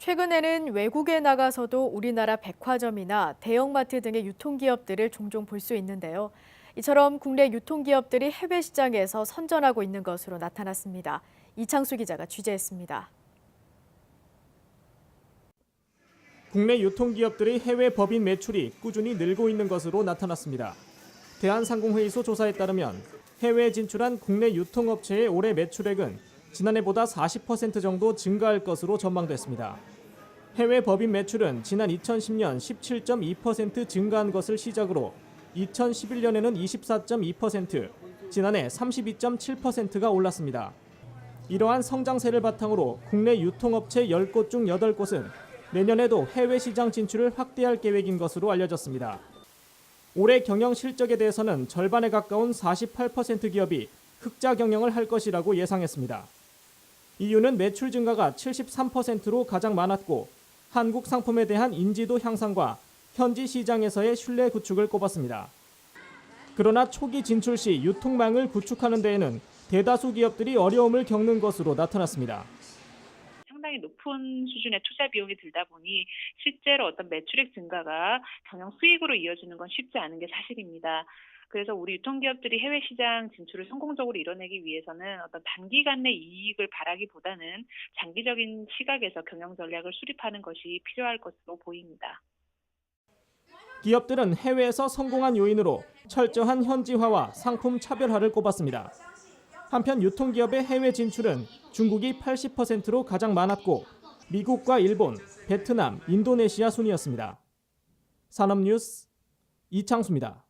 최근에는 외국에 나가서도 우리나라 백화점이나 대형마트 등의 유통기업들을 종종 볼 수 있는데요. 이처럼 국내 유통기업들이 해외 시장에서 선전하고 있는 것으로 나타났습니다. 이창수 기자가 취재했습니다. 국내 유통기업들의 해외 법인 매출이 꾸준히 늘고 있는 것으로 나타났습니다. 대한상공회의소 조사에 따르면 해외에 진출한 국내 유통업체의 올해 매출액은 지난해보다 40% 정도 증가할 것으로 전망됐습니다. 해외 법인 매출은 지난 2010년 17.2% 증가한 것을 시작으로 2011년에는 24.2%, 지난해 32.7%가 올랐습니다. 이러한 성장세를 바탕으로 국내 유통업체 10곳 중 8곳은 내년에도 해외 시장 진출을 확대할 계획인 것으로 알려졌습니다. 올해 경영 실적에 대해서는 절반에 가까운 48% 기업이 흑자 경영을 할 것이라고 예상했습니다. 이유는 매출 증가가 73%로 가장 많았고 한국 상품에 대한 인지도 향상과 현지 시장에서의 신뢰 구축을 꼽았습니다. 그러나 초기 진출 시 유통망을 구축하는 데에는 대다수 기업들이 어려움을 겪는 것으로 나타났습니다. 상당히 높은 수준의 투자 비용이 들다 보니 실제로 어떤 매출액 증가가 경영 수익으로 이어지는 건 쉽지 않은 게 사실입니다. 그래서 우리 유통기업들이 해외 시장 진출을 성공적으로 이뤄내기 위해서는 어떤 단기간 내 이익을 바라기보다는 장기적인 시각에서 경영 전략을 수립하는 것이 필요할 것으로 보입니다. 기업들은 해외에서 성공한 요인으로 철저한 현지화와 상품 차별화를 꼽았습니다. 한편 유통기업의 해외 진출은 중국이 80%로 가장 많았고 미국과 일본, 베트남, 인도네시아 순이었습니다. 산업뉴스 이창수입니다.